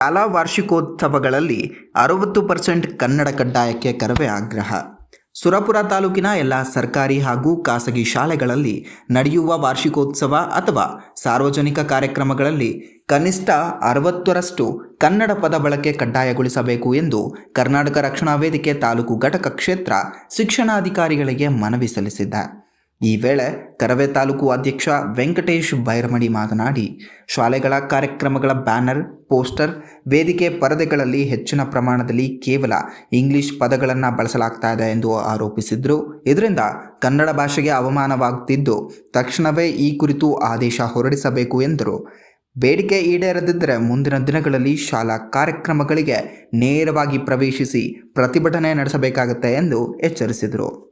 ಶಾಲಾ ವಾರ್ಷಿಕೋತ್ಸವಗಳಲ್ಲಿ ಅರವತ್ತು ಪರ್ಸೆಂಟ್ ಕನ್ನಡ ಕಡ್ಡಾಯಕ್ಕೆ ಕರವೇ ಆಗ್ರಹ. ಸುರಪುರ ತಾಲೂಕಿನ ಎಲ್ಲ ಸರ್ಕಾರಿ ಹಾಗೂ ಖಾಸಗಿ ಶಾಲೆಗಳಲ್ಲಿ ನಡೆಯುವ ವಾರ್ಷಿಕೋತ್ಸವ ಅಥವಾ ಸಾರ್ವಜನಿಕ ಕಾರ್ಯಕ್ರಮಗಳಲ್ಲಿ ಕನಿಷ್ಠ ಅರವತ್ತರಷ್ಟು ಕನ್ನಡ ಪದ ಬಳಕೆ ಕಡ್ಡಾಯಗೊಳಿಸಬೇಕು ಎಂದು ಕರ್ನಾಟಕ ರಕ್ಷಣಾ ವೇದಿಕೆ ತಾಲೂಕು ಘಟಕ ಕ್ಷೇತ್ರ ಶಿಕ್ಷಣಾಧಿಕಾರಿಗಳಿಗೆ ಮನವಿ ಸಲ್ಲಿಸಿದ್ದ ಈ ವೇಳೆ ಕರವೆ ತಾಲೂಕು ಅಧ್ಯಕ್ಷ ವೆಂಕಟೇಶ್ ಬೈರಮಡಿ ಮಾತನಾಡಿ, ಶಾಲೆಗಳ ಕಾರ್ಯಕ್ರಮಗಳ ಬ್ಯಾನರ್, ಪೋಸ್ಟರ್, ವೇದಿಕೆ ಪರದೆಗಳಲ್ಲಿ ಹೆಚ್ಚಿನ ಪ್ರಮಾಣದಲ್ಲಿ ಕೇವಲ ಇಂಗ್ಲಿಷ್ ಪದಗಳನ್ನು ಬಳಸಲಾಗ್ತಾ ಇದೆ ಎಂದು ಆರೋಪಿಸಿದರು. ಇದರಿಂದ ಕನ್ನಡ ಭಾಷೆಗೆ ಅವಮಾನವಾಗುತ್ತಿದ್ದು ತಕ್ಷಣವೇ ಈ ಕುರಿತು ಆದೇಶ ಹೊರಡಿಸಬೇಕು ಎಂದರು. ಬೇಡಿಕೆ ಈಡೇರದಿದ್ದರೆ ಮುಂದಿನ ದಿನಗಳಲ್ಲಿ ಶಾಲಾ ಕಾರ್ಯಕ್ರಮಗಳಿಗೆ ನೇರವಾಗಿ ಪ್ರವೇಶಿಸಿ ಪ್ರತಿಭಟನೆ ನಡೆಸಬೇಕಾಗುತ್ತೆ ಎಂದು ಎಚ್ಚರಿಸಿದರು.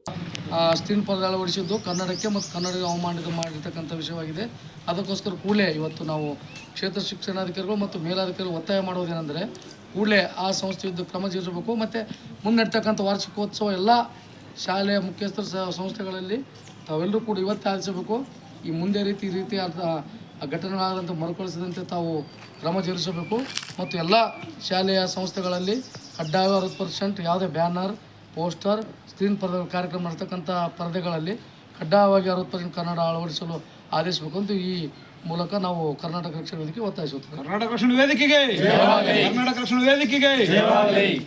ಸ್ಕ್ರೀನ್ ಪದ ಅಳವಡಿಸಿದ್ದು ಕನ್ನಡಕ್ಕೆ ಮತ್ತು ಕನ್ನಡ ಅವಮಾನಿತ ಮಾಡಿರ್ತಕ್ಕಂಥ ವಿಷಯವಾಗಿದೆ. ಅದಕ್ಕೋಸ್ಕರ ಕೂಡಲೇ ಇವತ್ತು ನಾವು ಕ್ಷೇತ್ರ ಶಿಕ್ಷಣಾಧಿಕಾರಿಗಳು ಮತ್ತು ಮೇಲಾಧಿಕಾರಿಗಳು ಒತ್ತಾಯ ಮಾಡೋದೇನೆಂದರೆ ಕೂಡಲೇ ಆ ಸಂಸ್ಥೆ ಕ್ರಮ ಜರುಗಿಸಬೇಕು. ಮತ್ತು ಮುಂದೆ ನಡ್ತಕ್ಕಂಥ ವಾರ್ಷಿಕೋತ್ಸವ ಎಲ್ಲ ಶಾಲೆಯ ಮುಖ್ಯಸ್ಥರ ಸಂಸ್ಥೆಗಳಲ್ಲಿ ತಾವೆಲ್ಲರೂ ಕೂಡ ಇವತ್ತೇ ಆಲಿಸಬೇಕು. ಈ ಮುಂದೆ ರೀತಿ ಈ ರೀತಿ ಘಟನೆಗಳಾದಂಥ ಮರುಕಳಿಸದಂತೆ ತಾವು ಕ್ರಮ ಜರುಗಿಸಬೇಕು. ಮತ್ತು ಎಲ್ಲ ಶಾಲೆಯ ಸಂಸ್ಥೆಗಳಲ್ಲಿ ಕಡ್ಡಾಯ ಅರವತ್ತು ಪರ್ಸೆಂಟ್ ಯಾವುದೇ ಬ್ಯಾನರ್ ಪೋಸ್ಟರ್ ಸ್ಕ್ರೀನ್ ಪರದ ಕಾರ್ಯಕ್ರಮ ನಡೆಸ್ತಕ್ಕಂಥ ಪರದೆಗಳಲ್ಲಿ ಕಡ್ಡಾಯವಾಗಿ ಅರವತ್ತು ಪರ್ಸೆಂಟ್ ಕನ್ನಡ ಅಳವಡಿಸಲು ಆದೇಶಬೇಕು ಅಂತ ಈ ಮೂಲಕ ನಾವು ಕರ್ನಾಟಕ ರಕ್ಷಣಾ ವೇದಿಕೆ ಒತ್ತಾಯಿಸುತ್ತೇವೆ. ಕರ್ನಾಟಕ ರಕ್ಷಣಾ ವೇದಿಕೆಗೆ. ಕರ್ನಾಟಕ ರಕ್ಷಣಾ ವೇದಿಕೆಗೆ.